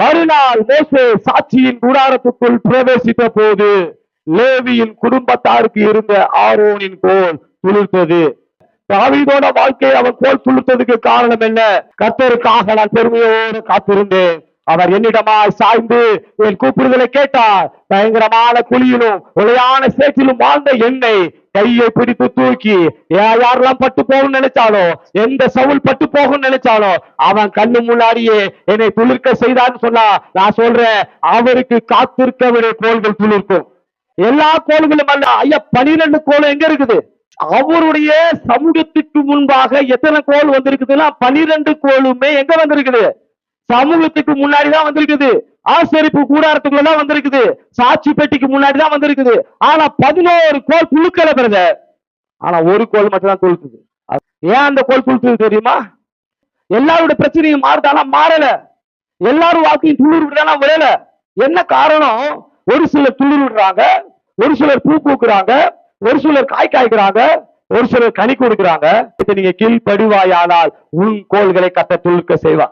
மறுநாள் மோசே சாட்சியின் கூடாரத்துக்குள் பிரவேசித்த போது லேவியின் குடும்பத்தாருக்கு இருந்த ஆரோனின் கோல் துளிர்த்தது. தாவீதோட வாழ்க்கையை அவன் கோல் துளுத்ததுக்கு காரணம் என்ன? கர்த்தருக்காக நான் பெருமையோடு காத்திருந்தேன். அவர் என்னிடமாய் சாய்ந்து என் கூப்பிடுதலை கேட்டார். பயங்கரமான குழியிலும் உலையான சேற்றிலும் வாழ்ந்த என்னை கையை பிடித்து தூக்கி யாரெல்லாம் பட்டு போகும்னு நினைச்சாலோ எந்த சவுல் பட்டு போகும்னு நினைச்சாலோ அவன் கண்ணு முன்னாடியே என்னை துளிர்க்க செய்தான்னு சொன்னா நான் சொல்றேன் அவருக்கு காத்திருக்கவரே கோள்கள் துளிர்க்கும். எல்லா கோள்களும் அல்ல ஐயா பனிரெண்டு கோள் எங்க இருக்குது? அவருடைய சமூகத்துக்கு முன்பாக எத்தனை கோல் வந்திருக்குதுன்னா பனிரெண்டு கோளுமே எங்க வந்திருக்குது? சமூகத்துக்கு முன்னாடிதான் வந்திருக்குது. ஆசரிப்பு கூடாரத்துக்குள்ள தான் வந்திருக்குது. சாட்சி பெட்டிக்கு முன்னாடி தான் வந்திருக்குது. ஆனா பதினோரு கோல் புழுக்கல பிரதர். ஆனா ஒரு கோல் மட்டும் தான் துளுக்குது அது- ஏன் அந்த கோல் துளுக்குது தெரியுமா? எல்லாரோட பிரச்சனையும் மாறுதானா மாறல. எல்லாரும் வாழ்க்கையும் துளிர் விடுறானா விடல என்ன காரணம்? ஒரு சிலர் துளிர் விடுறாங்க ஒரு சிலர் பூ பூக்குறாங்க ஒரு சிலர் காய் காய்க்கிறாங்க ஒரு சிலர் கனி கொடுக்குறாங்க. நீங்க கீழ்படிவாயானால் உன் கோள்களை கத்த துளுக்க செய்வா